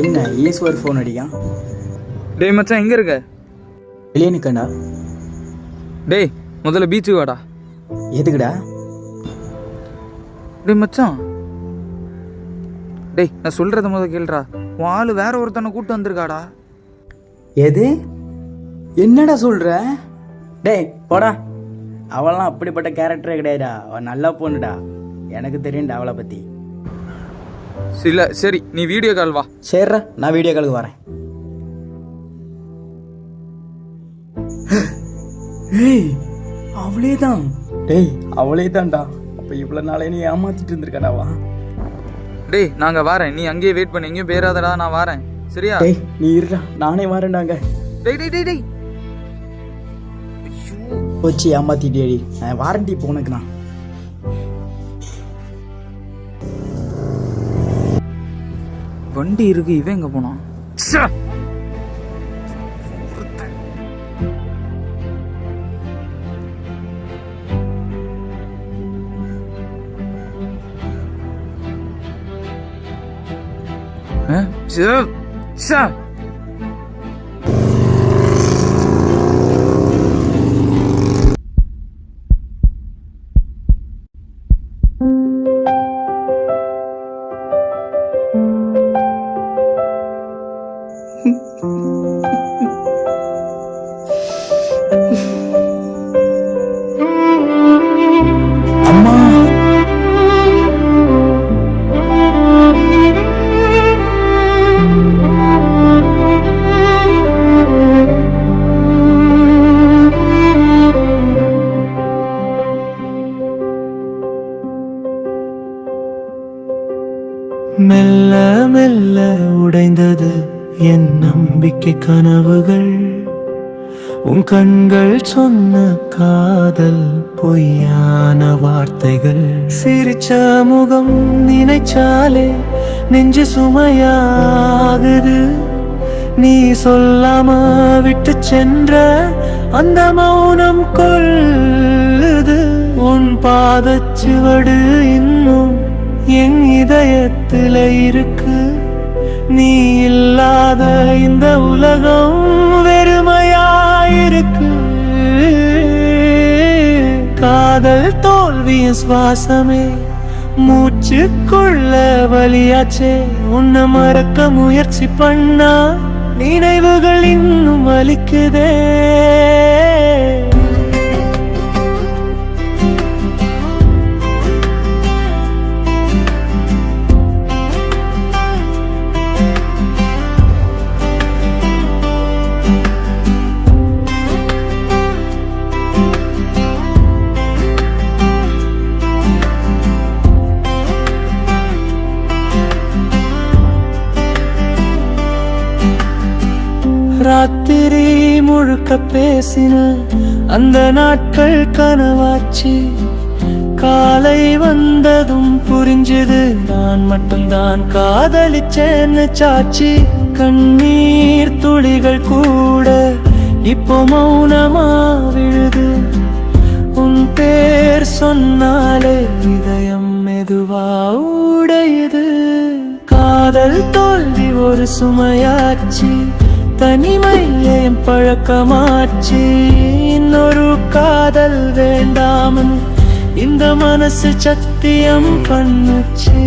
என்ன ஈஸ்வர் ஃபோன் அடிக்கான். டேய் மச்சான் எங்கே இருக்க? வெளியே நிற்கண்டா டேய் முதல்ல பீச்சுக்கு வாடா. எதுக்குடா? டேய் மச்சான். டேய் நான் சொல்கிறத முதல்ல கேளுடா. உன் ஆள் வேற ஒருத்தனை கூட்டு வந்திருக்காடா. எது? என்னடா சொல்ற? டேய் போடா. அவள்லாம் அப்படிப்பட்ட கேரக்டரே கிடையாதுடா. அவள் நல்ல பொண்ணுடா. எனக்கு தெரியும்டா அவளை பற்றி இல்ல சரி நீ வீடியோ கால் வா. சரிடா நான் வீடியோ காலுக்கு வரேன். ஏய் அவளே தான் டேய் அவளே தான்டா அப்போ இவ்வளோ நாளே நீ ஏமாத்திட்டு இருந்திருக்கடாவா டேய் நாங்க வரேன். நீ அங்கேயே வெயிட் பண்ணி. எங்கேயும் பேராதடா நான் வரேன். சரியா? டேய் நீ இருடா. நானே வரேன்டாங்க டேய் டேய் டேய் டேய். போச்சு ஏமாத்திட்டேடி நான் வாரண்டி இப்போ உனக்கு நான் வண்டி இருக்கு இவன் எங்க போனான்? சார் அம்மா மெல்ல மெல்ல உடைந்தது என் நம்பிக்கை கனவுகள். உன் கண்கள் சொன்ன காதல் பொய்யான வார்த்தைகள். சிரிச்ச முகம் நினைச்சாலே நெஞ்சு சுமையாகுது. நீ சொல்லாம விட்டு சென்ற அந்த மௌனம் கொள்ளுது. உன் பாதச்சுவடு இன்னும் என் இதயத்தில் இருக்கு. நீ இல்லாத இந்த உலகம் வெறுமையாயிருக்கு. காதல் தோல்வியின் சுவாசமே மூச்சுக்குள்ள வழியாச்சே உன்னை மறக்க முயற்சி பண்ணா நினைவுகள் இன்னும் வலிக்குதே. ராத்திரி முழுக்க பேசின அந்த நாட்கள் கனவாச்சு. காலை வந்ததும் புரிஞ்சது நான் மட்டும்தான் காதலிச்சேன்னு சாச்சி. கண்ணீர் துளிகள் கூட இப்போ மௌனமா விழுது. உன் பேர் சொன்னாலே இதயம் மெதுவா உடையுது. காதல் தோல்வி ஒரு சுமையாச்சு. தனிமையம் பழக்கமாச்சு. இன்னொரு காதல் வேண்டாமன் இந்த மனசு சத்தியம் பண்ணுச்சு.